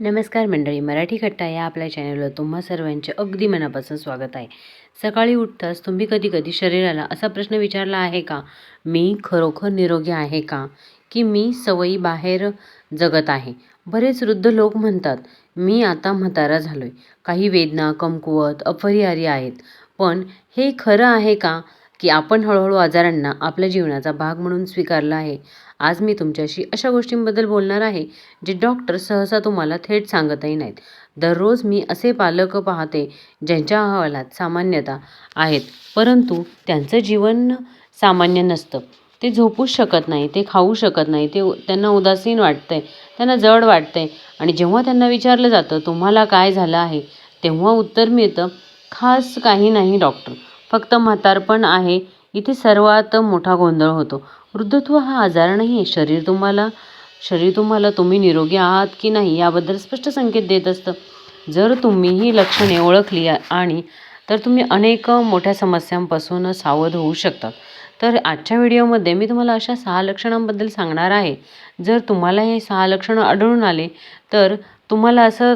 नमस्कार मंडळी मराठी कट्टा या आपल्या चॅनलवर तुम्हा सर्वांचे अगदी मनापासून स्वागत आहे. सकाळी उठताच तुम्ही कधी कधी शरीराला असा प्रश्न विचारला आहे का मी खरोखर निरोगी आहे का की मी सवयी बाहेर जगत आहे? बरेच वृद्ध लोक म्हणतात मी आता म्हातारा झालो आहे काही वेदना कमकुवत अपरिहार्य आहेत. पण हे खरं आहे का की आपण हळूहळू आजारांना आपल्या जीवनाचा भाग म्हणून स्वीकारला आहे? आज मी तुमच्याशी अशा गोष्टींबद्दल बोलणार आहे जे डॉक्टर सहसा तुम्हाला थेट सांगतही नाहीत. दररोज मी असे पालक पाहते ज्यांच्या अहवालात सामान्यता आहेत परंतु त्यांचं जीवन सामान्य नसतं. ते झोपूच शकत नाही ते खाऊ शकत नाही ते त्यांना उदासीन वाटतंय त्यांना जड वाटतंय. आणि जेव्हा त्यांना विचारलं जातं तुम्हाला काय झालं आहे? तेव्हा उत्तर मिळतं खास काही नाही डॉक्टर. फक्त म्हातारपण आहे. इथे सर्वात मोठा गोंधळ होतो. वृद्धत्व हा आजार नाही आहे शरीर तुम्हाला शरीर तुम्हाला तुम्ही निरोगी आहात की नाही याबद्दल स्पष्ट संकेत देत असतं. जर तुम्ही ही लक्षणे ओळखली आणि तर तुम्ही अनेक मोठ्या समस्यांपासून सावध होऊ शकतात तर आजच्या व्हिडिओमध्ये मी तुम्हाला अशा सहा लक्षणांबद्दल सांगणार आहे. जर तुम्हाला हे सहा लक्षणं आढळून आले तर तुम्हाला असं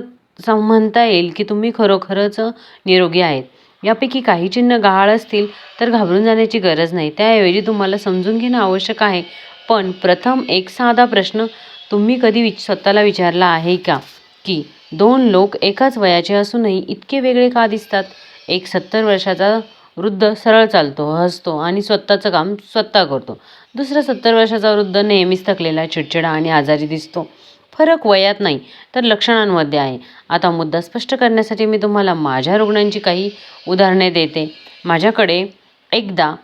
म्हणता येईल की तुम्ही खरोखरच निरोगी आहेत. यापैकी काही चिन्ह गहाळ असतील तर घाबरून जाण्याची गरज नाही. त्याऐवजी तुम्हाला समजून घेणं आवश्यक आहे. पण प्रथम एक साधा प्रश्न तुम्ही कधी विच स्वतःला विचारला आहे का? की दोन लोक एकाच वयाचे असूनही इतके वेगळे का दिसतात? एक सत्तर वर्षाचा वृद्ध सरळ चालतो हसतो आणि स्वतःचं काम स्वतः करतो. दुसरा सत्तर वर्षाचा वृद्ध नेहमीच थकलेला चिडचिडा आणि आजारी दिसतो. फरक वयात नाही तर लक्षणांमध्ये आहे. आता मुद्दा स्पष्ट करण्यासाठी मी तुम्हाला माझ्या रुग्णांची काही उदाहरणे देते. माझ्याकडे एकदा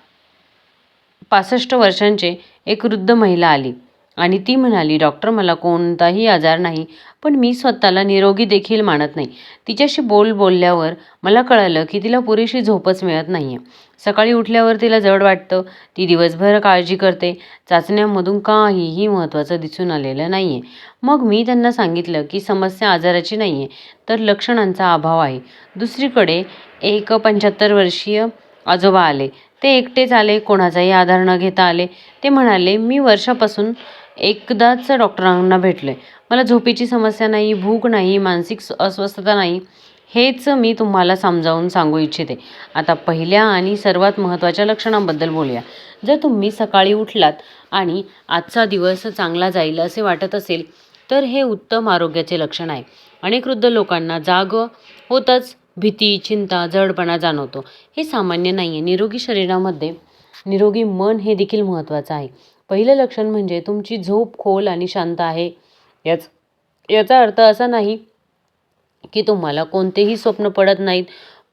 पासष्ट वर्षांचे एक वृद्ध महिला आली. आणि ती म्हणाली डॉक्टर मला कोणताही आजार नाही पण मी स्वतःला निरोगी देखील मानत नाही. तिच्याशी बोल बोलल्यावर मला कळलं की तिला पुरेशी झोपच मिळत नाही आहे सकाळी उठल्यावर तिला जड वाटतं. ती दिवसभर काळजी करते. चाचण्यांमधून काहीही महत्त्वाचं दिसून आलेलं नाही आहे मग मी त्यांना सांगितलं की समस्या आजाराची नाही आहे तर लक्षणांचा अभाव आहे. दुसरीकडे एक पंच्याहत्तर वर्षीय आजोबा आले. ते एकटेच आले कोणाचाही आधार न घेता आले. ते म्हणाले मी वर्षापासून एकदाच डॉक्टरांना भेटलो आहे मला झोपेची समस्या नाही भूक नाही मानसिक अस्वस्थता नाही हेच मी तुम्हाला समजावून सांगू इच्छिते. आता पहिल्या आणि सर्वात महत्त्वाच्या लक्षणांबद्दल बोलूया. जर तुम्ही सकाळी उठलात आणि आजचा दिवस चांगला जाईल असे वाटत असेल तर हे उत्तम आरोग्याचे लक्षण आहे. अनेक वृद्ध लोकांना जाग होतच भीती चिंता जडपणा जाणवतो. हे सामान्य नाही आहे निरोगी शरीरामध्ये निरोगी मन हे देखील महत्त्वाचं आहे. पहिलं लक्षण म्हणजे तुमची झोप खोल आणि शांत आहे. याच याचा अर्थ असा नाही की तुम्हाला कोणतेही स्वप्न पडत नाहीत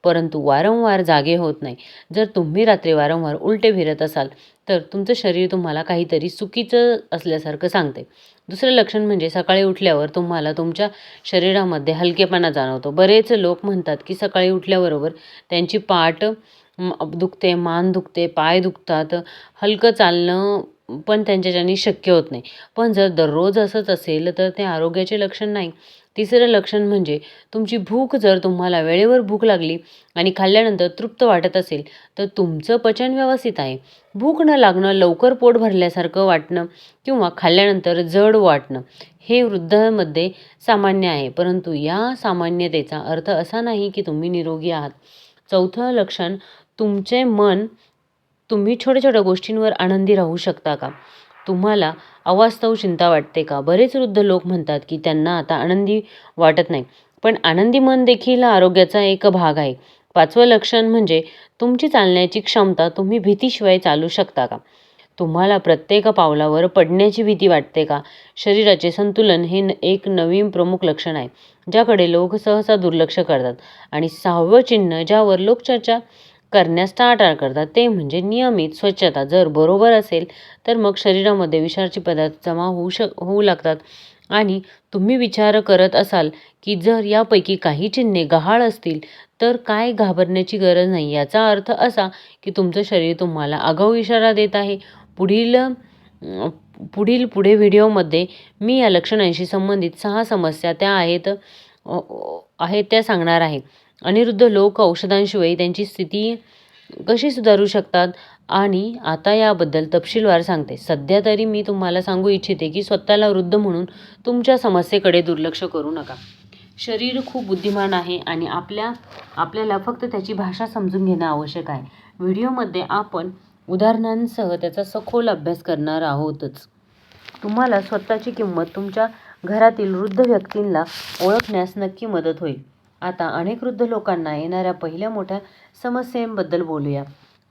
परंतु वारंवार जागे होत नाही. जर तुम्ही रात्री वारंवार उलटे फिरत असाल तर तुमचं शरीर तुम्हाला काहीतरी चुकीचं असल्यासारखं सांगते. दुसरं लक्षण म्हणजे सकाळी उठल्यावर तुम्हाला तुमच्या शरीरामध्ये हलकेपणा जाणवतो. बरेच लोक म्हणतात की सकाळी उठल्याबरोबर त्यांची पाठ दुखते मान दुखते पाय दुखतात. हलकं चालणं पण त्यांच्याच्याने शक्य होत नाही. पण जर दररोज असंच असेल तर ते आरोग्याचे लक्षण नाही. तिसरं लक्षण म्हणजे तुमची भूक जर तुम्हाला वेळेवर भूक लागली आणि खाल्ल्यानंतर तृप्त वाटत असेल तर तुमचं पचन व्यवस्थित आहे. भूक न लागणं लवकर पोट भरल्यासारखं वाटणं किंवा खाल्ल्यानंतर जड वाटणं हे वृद्धांमध्ये सामान्य आहे. परंतु या सामान्यतेचा अर्थ असा नाही की तुम्ही निरोगी आहात. चौथं लक्षण तुमचे मन तुम्ही छोट्या छोट्या गोष्टींवर आनंदी राहू शकता का? तुम्हाला अवास्तव चिंता वाटते का? बरेच वृद्ध लोक म्हणतात की त्यांना आता आनंदी वाटत नाही. पण आनंदी मन देखील आरोग्याचा एक भाग आहे. पाचवं लक्षण म्हणजे तुमची चालण्याची क्षमता तुम्ही भीतीशिवाय चालू शकता का? तुम्हाला प्रत्येक पावलावर पडण्याची भीती वाटते का? शरीराचे संतुलन हे एक नवीन प्रमुख लक्षण आहे ज्याकडे लोक सहसा दुर्लक्ष करतात. आणि सहावं चिन्ह ज्यावर लोक चर्चा करण्यास टाळाटाळ करतात. ते म्हणजे नियमित स्वच्छता. जर बरोबर असेल तर मग शरीरामध्ये विषारी पदार्थ जमा होऊ शक होऊ लागतात. आणि तुम्ही विचार करत असाल की जर यापैकी काही चिन्हे गहाळ असतील तर काय घाबरण्याची गरज नाही. याचा अर्थ असा की तुमचं शरीर तुम्हाला आगाऊ इशारा देत आहे. पुढील पुढील पुढे व्हिडिओमध्ये मी या लक्षणांशी संबंधित सहा समस्या त्या आहेत आहेत त्या सांगणार आहे. अनिरुद्ध लोक औषधांशिवाय त्यांची स्थिती कशी सुधारू शकतात? आणि आता याबद्दल तपशीलवार सांगते. सध्या तरी मी तुम्हाला सांगू इच्छिते की स्वतःला वृद्ध म्हणून तुमच्या समस्येकडे दुर्लक्ष करू नका. शरीर खूप बुद्धिमान आहे आणि आपल्या आपल्याला फक्त त्याची भाषा समजून घेणं आवश्यक आहे. व्हिडिओमध्ये आपण उदाहरणांसह त्याचा सखोल अभ्यास करणार आहोतच. तुम्हाला स्वतःची किंमत तुमच्या घरातील वृद्ध व्यक्तींना ओळखण्यास नक्की मदत होईल. आता अनेक वृद्ध लोकांना येणाऱ्या पहिल्या मोठ्या समस्येबद्दल बोलूया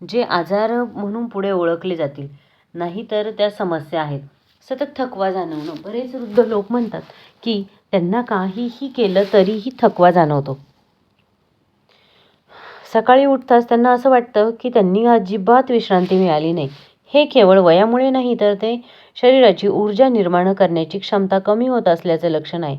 जे आजार म्हणून पुढे ओळखले जातील. नाही तर त्या समस्या आहेत. सतत थकवा जाणवणं. बरेच वृद्ध लोक म्हणतात की त्यांना काहीही केलं तरीही थकवा जाणवतो. सकाळी उठताच त्यांना असं वाटतं की त्यांनी अजिबात विश्रांती मिळाली नाही. हे केवळ वयामुळे नाही तर ते शरीराची ऊर्जा निर्माण करण्याची क्षमता कमी होत असल्याचं लक्षण आहे.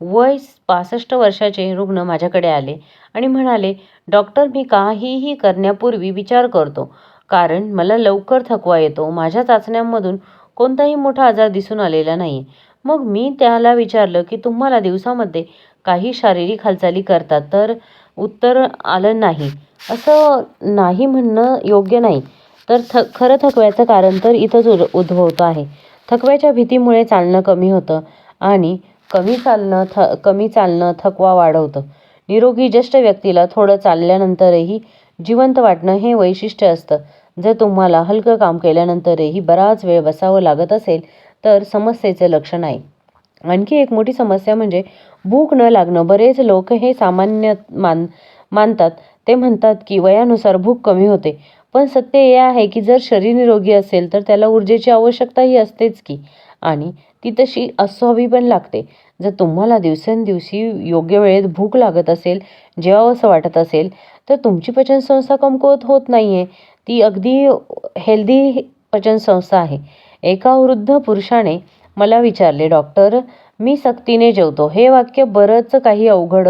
वय पासष्ट वर्षाचे रुग्ण माझ्याकडे आले आणि म्हणाले डॉक्टर मी काहीही करण्यापूर्वी विचार करतो. कारण मला लवकर थकवा येतो. माझ्या चाचण्यांमधून कोणताही मोठा आजार दिसून आलेला नाही मग मी त्याला विचारलं की तुम्हाला दिवसामध्ये काही शारीरिक हालचाली करतात तर उत्तर आलं नाही. असं नाही म्हणणं योग्य नाही. तर थ खरं थकव्याचं कारण तर इथंच उद उद्भवतं आहे. थकव्याच्या भीतीमुळे चालणं कमी होतं आणि कमी चालणं थ कमी चालणं थकवा वाढवतं. निरोगी ज्येष्ठ व्यक्तीला थोडं चालल्यानंतरही जिवंत वाटणं हे वैशिष्ट्य असतं. जर तुम्हाला हलकं काम केल्यानंतरही बराच वेळ बसावं लागत असेल तर समस्येचं लक्षण आहे. आणखी एक मोठी समस्या म्हणजे भूक न लागणं. बरेच लोक हे सामान्य मान मानतात. ते म्हणतात की वयानुसार भूक कमी होते. पण सत्य हे आहे की जर शरीर निरोगी असेल तर त्याला ऊर्जेची आवश्यकताही असतेच की. आणि ती तशी अस्वाभी पण लागते. जर तुम्हाला दिवसेंदिवशी योग्य वेळेत भूक लागत असेल जेवावंसं वाटत असेल तर तुमची पचनसंस्था कमकुवत होत नाही आहे ती अगदी हेल्दी पचनसंस्था आहे. एका वृद्ध पुरुषाने मला विचारले डॉक्टर मी सक्तीने जेवतो. हे वाक्य बरंच काही अवघड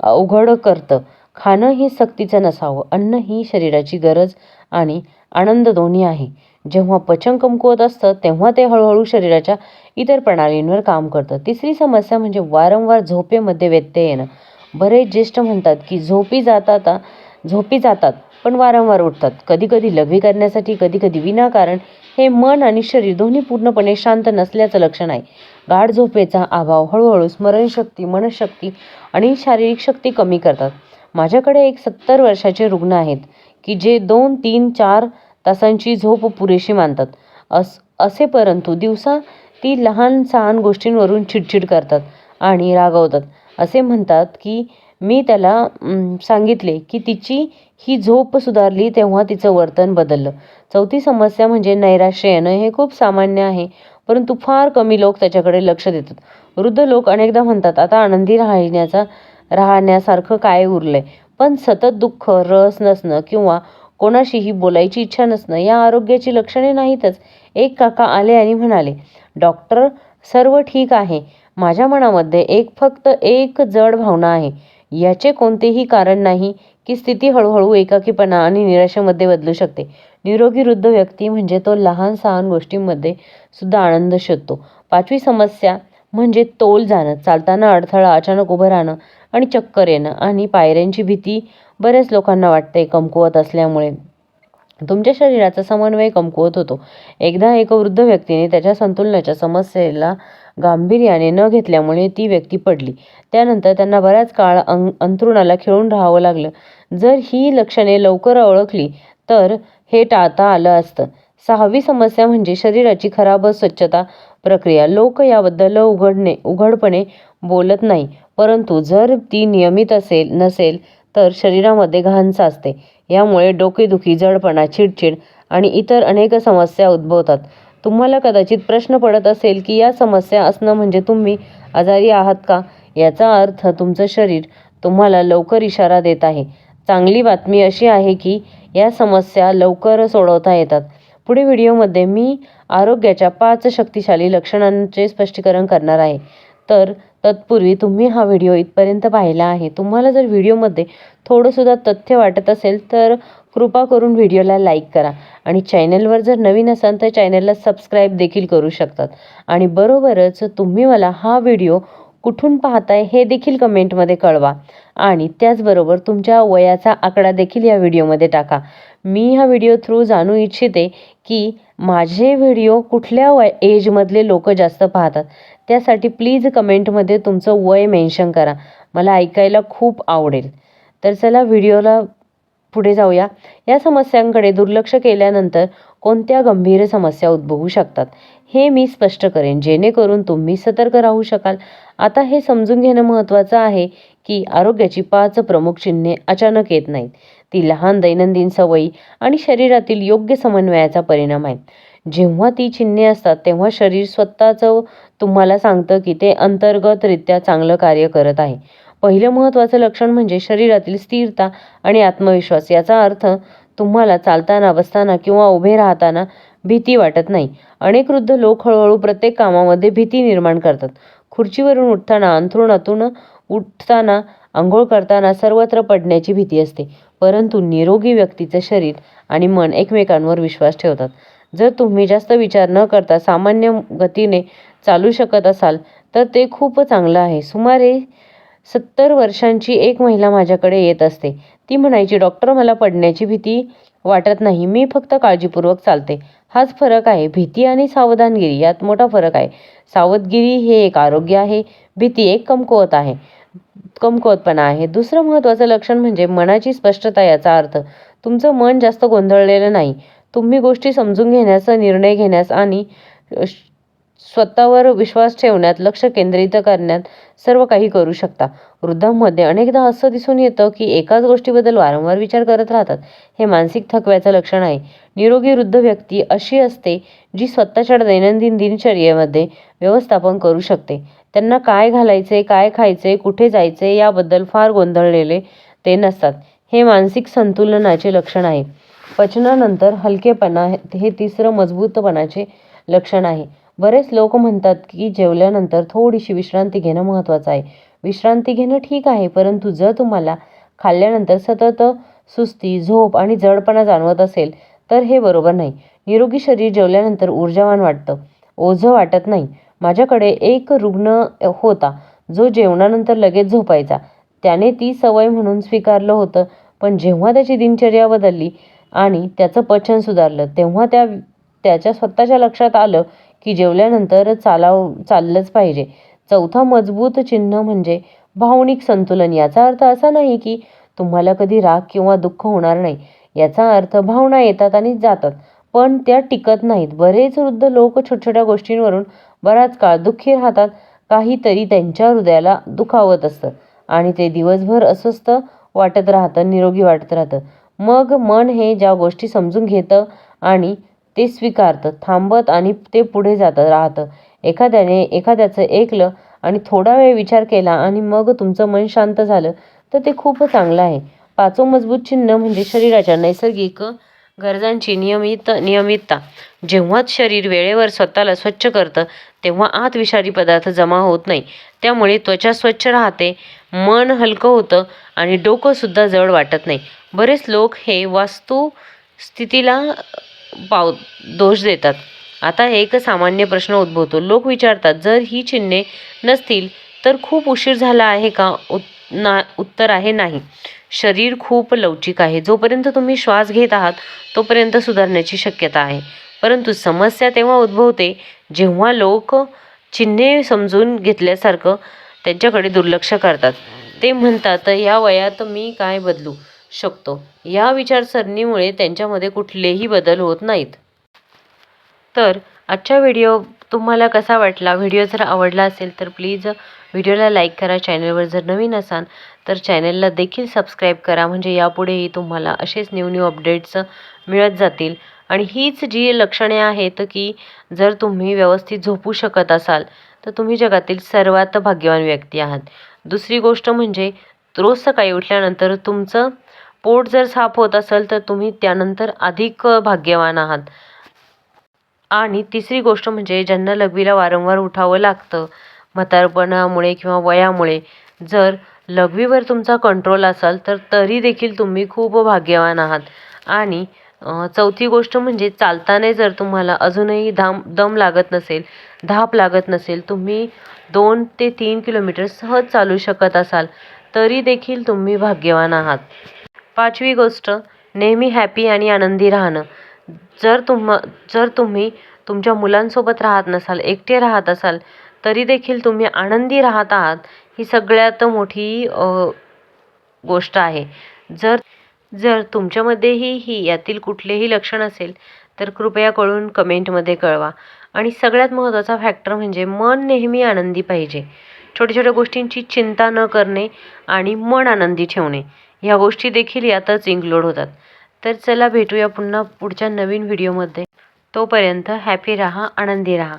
अवघड करतं. खाणं ही सक्तीचं नसावं. अन्न ही शरीराची गरज आणि आनंद दोन्ही आहे. जेव्हा पचन कमकुवत असतं तेव्हा ते हळूहळू शरीराच्या इतर प्रणालींवर काम करतं. तिसरी समस्या म्हणजे वारंवार झोपेमध्ये व्यत्यय येणं. बरेच ज्येष्ठ म्हणतात की झोपी जातात झोपी जातात पण वारंवार उठतात. कधीकधी लघवी करण्यासाठी कधीकधी विनाकारण. हे मन आणि शरीर दोन्ही पूर्णपणे शांत नसल्याचं लक्षण आहे. गाढ झोपेचा अभाव हळूहळू स्मरणशक्ती मनशक्ती आणि शारीरिक शक्ती कमी करतात. माझ्याकडे एक सत्तर वर्षाचे रुग्ण आहेत की जे दोन तीन चार तासांची झोप पुरेशी मानतात. अस असे परंतु दिवसा ती लहान सहान गोष्टींवरून चिडचिड करतात आणि रागवतात. असे म्हणतात की मी त्याला सांगितले की तिची ही झोप सुधारली तेव्हा तिचं वर्तन बदललं. चौथी समस्या म्हणजे नैराश्य येणं हे खूप सामान्य आहे परंतु फार कमी लोक त्याच्याकडे लक्ष देतात. वृद्ध लोक अनेकदा म्हणतात आता आनंदी राहण्याचा राहण्यासारखं काय उरलंय? पण सतत दुःख रस नसणं किंवा कोणाशीही बोलायची इच्छा नसणं या आरोग्याची लक्षणे नाहीतच. एक काका आले आणि म्हणाले डॉक्टर सर्व ठीक आहे. माझ्या मनामध्ये एक फक्त एक जड भावना आहे. याचे कोणतेही कारण नाही की स्थिती हळूहळू एकाकीपणा आणि निराशेमध्ये बदलू शकते. निरोगी वृद्ध व्यक्ती म्हणजे तो लहान सहान गोष्टींमध्ये सुद्धा आनंद शोधतो. पाचवी समस्या म्हणजे तोल जाणं चालताना अडथळा अचानक उभं राहणं आणि चक्कर येणं आणि पायऱ्यांची भीती बऱ्याच लोकांना वाटते कमकुवत असल्यामुळे. तुमच्या शरीराचा समन्वय कमकुवत होतो. एकदा एक वृद्ध व्यक्तीने त्याच्या संतुलनाच्या समस्येला गांभीर्याने न घेतल्यामुळे ती व्यक्ती पडली. त्यानंतर त्यांना बऱ्याच काळ अं अंथरुणाला खिळून राहावं लागलं. जर ही लक्षणे लवकर ओळखली तर हे टाळता आलं असतं. सहावी समस्या म्हणजे शरीराची खराब स्वच्छता प्रक्रिया. लोक याबद्दल उघडणे उघडपणे बोलत नाही. परंतु जर ती नियमित असेल नसेल तर शरीरामध्ये घाण साचते. यामुळे डोकेदुखी जडपणा चिडचिड आणि इतर अनेक समस्या उद्भवतात. तुम्हाला कदाचित प्रश्न पडत असेल की या समस्या असणं म्हणजे तुम्ही आजारी आहात का? याचा अर्थ तुमचं शरीर तुम्हाला लवकर इशारा देत आहे. चांगली बातमी अशी आहे की या समस्या लवकर सोडवता येतात. पुढे व्हिडिओमध्ये मी आरोग्याच्या पाच शक्तिशाली लक्षणांचे स्पष्टीकरण करणार आहे. तर तत्पूर्वी तुम्ही हा व्हिडिओ इथपर्यंत पाहिला आहे. तुम्हाला जर व्हिडिओमध्ये थोडंसुद्धा तथ्य वाटत असेल तर कृपा करून व्हिडिओला लाईक करा आणि चॅनलवर जर नवीन असाल तर चॅनलला सबस्क्राईब देखील करू शकतात. आणि बरोबरच तुम्ही मला हा व्हिडिओ कुठून पाहताय हे देखील कमेंटमध्ये कळवा आणि त्याचबरोबर तुमच्या वयाचा आकडा देखील या व्हिडिओमध्ये टाका. मी हा व्हिडिओ थ्रू जाणू इच्छिते की माझे व्हिडिओ कुठल्या वय एजमधले लोक जास्त पाहतात? त्यासाठी प्लीज कमेंटमध्ये तुमचं वय मेन्शन करा. मला ऐकायला खूप आवडेल. तर चला व्हिडिओला पुढे जाऊया. या समस्यांकडे दुर्लक्ष केल्यानंतर कोणत्या गंभीर समस्या उद्भवू शकतात हे मी स्पष्ट करेन. जेणेकरून तुम्ही सतर्क राहू शकाल. आता हे समजून घेणं महत्त्वाचं आहे की आरोग्याची पाच प्रमुख चिन्हे अचानक येत नाहीत. ती लहान दैनंदिन सवयी आणि शरीरातील योग्य समन्वयाचा परिणाम आहे जेव्हा ती चिन्हे असतात तेव्हा शरीर स्वतःचं तुम्हाला सांगतं की ते अंतर्गतरित्या चांगलं कार्य करत आहे. पहिलं महत्त्वाचं लक्षण म्हणजे शरीरातील स्थिरता आणि आत्मविश्वास. याचा अर्थ तुम्हाला चालताना बसताना किंवा उभे राहताना भीती वाटत नाही. अनेक वृद्ध लोक हळूहळू प्रत्येक कामामध्ये भीती निर्माण करतात. खुर्चीवरून उठताना अंथरुणातून उठताना आंघोळ करताना सर्वत्र पडण्याची भीती असते. परंतु निरोगी व्यक्तीचं शरीर आणि मन एकमेकांवर विश्वास ठेवतात. जर तुम्ही जास्त विचार न करता सामान्य गतीने चालू शकत असाल तर ते खूप चांगलं आहे. सुमारे सत्तर वर्षांची एक महिला माझ्याकडे येत असते. ती म्हणायची डॉक्टर मला पडण्याची भीती वाटत नाही. मी फक्त काळजीपूर्वक चालते. हाच फरक आहे. भीती आणि सावधानगिरी यात मोठा फरक आहे. सावधगिरी हे एक आरोग्य आहे. भीती एक कमकुवत आहे. कमकुवतपणा आहे. दुसरं महत्त्वाचं लक्षण म्हणजे मनाची स्पष्टता याचा अर्थ तुमचं मन जास्त गोंधळलेलं नाही. तुम्ही गोष्टी समजून घेण्याचा निर्णय घेण्यास आणि स्वतःवर विश्वास ठेवण्यात लक्ष केंद्रित करण्यात सर्व काही करू शकता. वृद्धांमध्ये अनेकदा असं दिसून येतं की एकाच गोष्टीबद्दल वारंवार विचार करत राहतात. हे मानसिक थकव्याचं लक्षण आहे. निरोगी वृद्ध व्यक्ती अशी असते जी स्वतःच्या दैनंदिन दिनचर्येमध्ये व्यवस्थापन करू शकते. त्यांना काय घालायचे काय खायचे कुठे जायचे याबद्दल फार गोंधळलेले ते नसतात. हे मानसिक संतुलनाचे लक्षण आहे. पचनानंतर हलकेपणा हे तिसरं मजबूतपणाचे लक्षण आहे. बरेच लोक म्हणतात की जेवल्यानंतर थोडीशी विश्रांती घेणं महत्त्वाचं आहे. विश्रांती घेणं ठीक आहे परंतु जर तुम्हाला खाल्ल्यानंतर सतत सुस्ती झोप आणि जडपणा जाणवत असेल तर हे बरोबर नाही. निरोगी शरीर जेवल्यानंतर ऊर्जावान वाटतं. ओझं वाटत नाही. माझ्याकडे एक रुग्ण होता जो जेवणानंतर लगेच झोपायचा. त्याने ती सवय म्हणून स्वीकारलं होतं पण जेव्हा त्याची दिनचर्या बदलली आणि त्याचं पचन सुधारलं. तेव्हा त्या त्याच्या स्वतःच्या लक्षात आलं की जेवल्यानंतर चालाव चाललंच पाहिजे. चौथा मजबूत चिन्ह म्हणजे भावनिक संतुलन. याचा अर्थ असा नाही की तुम्हाला कधी राग किंवा दुःख होणार नाही. याचा अर्थ भावना येतात आणि जातात पण त्या टिकत नाहीत. बरेच वृद्ध लोक छोट्या छोट्या गोष्टींवरून बराच काळ दुःखी राहतात. काहीतरी त्यांच्या हृदयाला दुखावत असतं आणि ते दिवसभर अस्वस्थ वाटत राहतं निरोगी वाटत राहतं. मग मन हे ज्या गोष्टी समजून घेतं आणि ते स्वीकारतं. थांबत आणि ते पुढे जातं राहतं. एखाद्याने एखाद्याचं ऐकलं आणि थोडा वेळ विचार केला आणि मग तुमचं मन शांत झालं तर ते खूप चांगलं आहे. पाचवं मजबूत चिन्ह म्हणजे शरीराच्या नैसर्गिक गरजांची नियमित नियमितता. जेव्हाच शरीर वेळेवर स्वतःला स्वच्छ करतं तेव्हा आत विषारी पदार्थ जमा होत नाही. त्यामुळे त्वचा स्वच्छ राहते मन हलकं होतं आणि डोकंसुद्धा जड वाटत नाही. बरेच लोक हे वास्तुस्थितीला पाव दोष देतात. आता एक सामान्य प्रश्न उद्भवतो. लोक विचारतात जर ही चिन्हे नसतील तर खूप उशीर झाला आहे का? उत् ना उत्तर आहे नाही. शरीर खूप लवचिक आहे. जोपर्यंत तुम्ही श्वास घेत आहात तोपर्यंत सुधारण्याची शक्यता आहे. परंतु समस्या तेव्हा उद्भवते जेव्हा लोक चिन्हे समजून घेतल्यासारखं त्यांच्याकडे दुर्लक्ष करतात. ते म्हणतात या वयात मी काय बदलू? शकतो. या विचारसरणीमुळे त्यांच्यामध्ये कुठलेही बदल होत नाहीत. तर आजचा व्हिडिओ तुम्हाला कसा वाटला? व्हिडिओ जर आवडला असेल तर प्लीज व्हिडिओला लाईक करा. चॅनलवर जर नवीन असाल तर चॅनलला देखील सबस्क्राईब करा. म्हणजे यापुढेही तुम्हाला असेच न्यू न्यू अपडेट्स मिळत जातील. आणि हीच जी लक्षणे आहेत की जर तुम्ही व्यवस्थित झोपू शकत असाल तर तुम्ही जगातील सर्वात भाग्यवान व्यक्ती आहात. दुसरी गोष्ट म्हणजे रोज सकाळी उठल्यानंतर तुमचं पोट जर साफ होत असेल तर तुम्ही त्यानंतर अधिक भाग्यवान आहात. आणि तिसरी गोष्ट म्हणजे ज्यांना लघवीला वारंवार उठावं लागतं म्हातारपणामुळे किंवा वयामुळे जर लघवीवर तुमचा कंट्रोल असाल तर तरी देखील तुम्ही खूप भाग्यवान आहात. आणि चौथी गोष्ट म्हणजे चालताना जर तुम्हाला अजूनही धाम दम लागत नसेल धाप लागत नसेल तुम्ही दोन ते तीन किलोमीटर सहज चालू शकत असाल तरी देखील तुम्ही भाग्यवान आहात. पाचवी गोष्ट नेहमी हॅपी आणि आनंदी राहणं. जर तुम जर तुम्ही तुमच्या मुलांसोबत राहत नसाल एकटे राहत असाल तरी देखील तुम्ही आनंदी राहत आहात ही सगळ्यात मोठी गोष्ट आहे. जर जर तुमच्यामध्येही ही यातील कुठलेही लक्षण असेल तर कृपया कळून कमेंटमध्ये कळवा. आणि सगळ्यात महत्त्वाचा फॅक्टर म्हणजे मन नेहमी आनंदी पाहिजे. छोट्या छोट्या गोष्टींची चिंता न करणे आणि मन आनंदी ठेवणे. ह्या गोष्टी देखील यातच इन्क्लूड होतात. तर चला भेटूया पुन्हा पुढच्या नवीन व्हिडिओमध्ये तोपर्यंत हॅपी राहा आनंदी राहा.